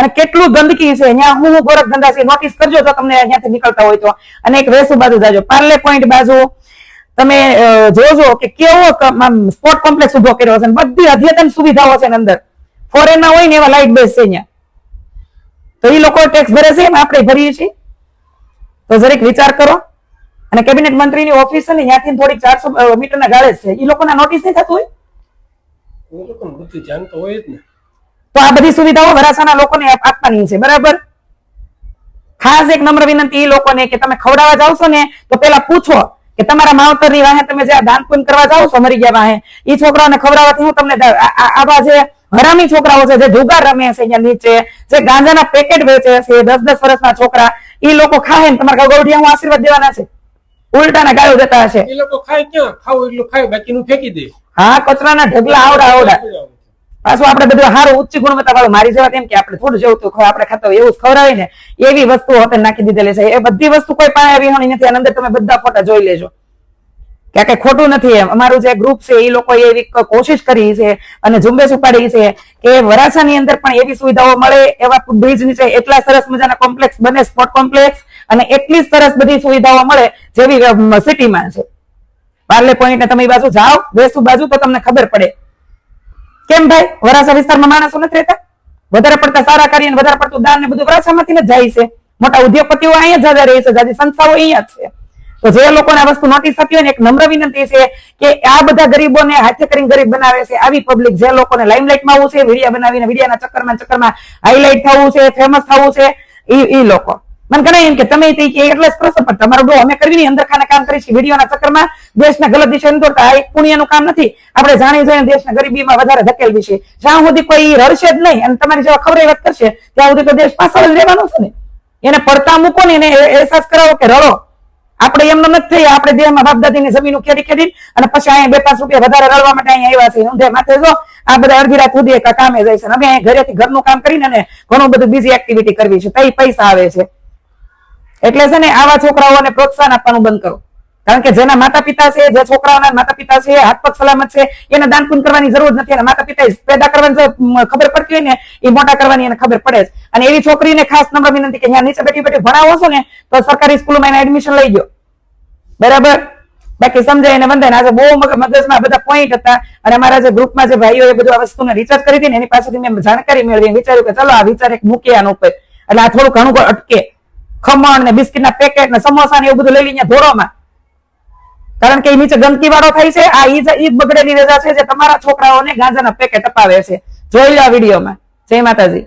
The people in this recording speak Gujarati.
અને કેટલું ગંદકી છે, અહીંયા હું હું ગોરખ ધંધા છે નોટિસ કરજો તો તમને અહીંયાથી નીકળતા હોય તો. અને એક વેસુ બાજુ જાજો પાર્લે પોઈન્ટ બાજુ. તમે જોજો કે કેવો સ્પોર્ટ કોમ્પ્લેક્સ ઊભો કર્યો છે બધી અદ્યતન સુવિધાઓ છે અંદર. ફોરેન ના હોય ને એવા લાઇટ બેઝ છે અહીંયા. તો એ લોકો ટેક્સ ભરે છે, એમ આપણે ભરીએ છીએ. તો જરીક વિચાર કરો. અને કેબિનેટ મંત્રીની ઓફિસ છે ને, ત્યાંથી થોડીક ચારસો મીટરના ગાળે છે. એ લોકોના નોટિસ નહીં થતું હોય? લોકોને બધું ધ્યાન હોય જ ને. તો આ બધી સુવિધાઓ વરાછાના લોકોને આપવાની છે બરાબર? ખાસ એક નમ્ર વિનંતી એ લોકોને કે તમે ખવડાવવા જાવ છો ને તો પેલા પૂછો કે તમારા માવતરની વાહે તમે જે દાન કરવા જાવ છો મરી ગયા વાહે એ છોકરાઓને ખવડાવવાથી હું તમને આવા જે હરામી છોકરાઓ છે જે જુગાર રમે છે અહીંયા નીચે જે ગાંજાના પેકેટ વેચે છે દસ દસ વર્ષના છોકરા એ લોકો ખાય ને તમારા ગૌઢિયા હું આશીર્વાદ દેવાના છે? ઉલટાના ગાળો દેતા હશે. એ લોકો ખાય ક્યાં? ખાવું એટલું ખાય બાકીનું ફેંકી દે. હા કચરાના ઢગલા આવડા આવડા પાછું આપણે બધું સારું ઉચ્ચ ગુણવત્તા વાળું મારી જેવા કેમ કે આપણે થોડું જેવું તો આપણે ખાતા એવું ખવડાવી ને, એવી વસ્તુ હોતે નાખી દીધેલી છે. એ બધી વસ્તુ કોઈ પાસે આવી હોણી નથી અંદર તમે બધા ફોટા જોઈ લેજો. કે કઈ ખોટું નથી એમ. અમારું જે ગ્રુપ છે, એ લોકો એવી કોશિશ કરી છે અને ઝુંબેશ ઉપાડી છે કે વરાછાની અંદર પણ એવી સુવિધાઓ મળે એવા બ્રિજ નીચે એટલા સરસ મજાના કોમ્પ્લેક્સ બને સ્પોર્ટ કોમ્પ્લેક્સ અને એટલી સરસ બધી સુવિધાઓ મળે જેવી સિટીમાં છે. પાર્લે પોઈન્ટ તમે બાજુ જાઓ, વેસુ બાજુ તો તમને ખબર પડે. કેમ ભાઈ? વરાછા વિસ્તારમાં માણસો નથી રહેતા? વધારે પડતા સારા કાર્ય વધારે પડતું દાન ને બધું વરાછામાંથી જ જાય છે. મોટા ઉદ્યોગપતિઓ અહીંયા જ રહે છે, જાજી સંસ્થાઓ અહીંયા છે. તો જે લોકોને વસ્તુ નોટિસ આપી હોય ને, એક નમ્ર વિનંતી છે કે આ બધા ગરીબોને હાથે કરીને ગરીબ બનાવે છે. આવી પબ્લિક જે લોકોને લાઇમલાઇટમાં આવવું છે, વિડિયા બનાવીને, વિડિયાના ચક્કરમાં ચક્કરમાં હાઇલાઇટ થવું છે ફેમસ થવું છે એ લોકો. મને ઘણા એમ કે તમે એટલે પ્રશ્ન તમારું અમે કરવી અંદર ખાને કામ કરી છે વિડીયોના ચક્કરમાં દેશના ગલત દિશા દોરતા આ એક પુણ્યનું કામ નથી. આપણે જાણી જોઈને દેશના ગરીબીમાં વધારે ધકેલવી છે. જ્યાં સુધી કોઈ રડશે જ નહીં અને તમારી જેવા ખબર વાત કરશે, ત્યાં સુધી તો દેશ પાછળ જ રહેવાનો છે ને. એને પડતા મૂકો ને, એને અહેસાસ કરાવો કે રડો. આપણે એમનો નથી થઈ આપણે દેહમાં બાપ જમીન ખેડી ખેડી અને પછી અહીંયા બે પાંચ રૂપિયા વધારે રડવા માટે અહીંયા આવ્યા છે. ઊંધે માથે જો, આ બધા અડધી રાત સુધી કામે જાય છે. અમે અહીંયા ઘરેથી ઘરનું કામ કરીને ઘણું બધું બીજી એક્ટિવિટી કરવી છે. તઈ પૈસા આવે છે. એટલે છે ને આવા છોકરાઓને પ્રોત્સાહન આપવાનું બંધ કરો. કારણ કે જેના માતા પિતા છે, જે છોકરાઓના માતા પિતા છે, હાથ પગ સલામત છે, એને દાન પુણ્ય કરવાની જરૂર નથી. અને માતા પિતા પેદા કરવાની ખબર પડતી હોય ને, એ મોટા કરવાની એને ખબર પડે છે અને એવી છોકરીને ખાસ નમ્ર વિનંતી કે અહીંયા નીચે બેઠી બેઠી ભણાવો છો ને, તો સરકારી સ્કૂલમાં એને એડમિશન લઈ ગયો. બરાબર? બાકી સમજાય એને વંદન આજે બહુ મગ- મગજમાં બધા પોઈન્ટ હતા. અને અમારા જે ગ્રુપમાં જે ભાઈઓ એ બધું આ વસ્તુને રિચાર્જ કરી હતી ને, એની પાસેથી મેં જાણકારી મેળવી વિચાર્યું કે ચલો આ વિચાર એક મૂકીએ આનો ઉપર. એટલે આ થોડું ઘણું અટકે. ખમણ ને બિસ્કિટના પેકેટ ને સમોસા ને એવું બધું લઈ લઈને ધોરોમાં કારણ કે એ નીચે ગંદકી વાળો થાય છે, આ ઈજ ઈ બગડેલી રજા છે જે તમારા છોકરાઓને ગાંજાના પેકેટ અપાવે છે. જોઈ લો આ વિડીયોમાં. જય માતાજી.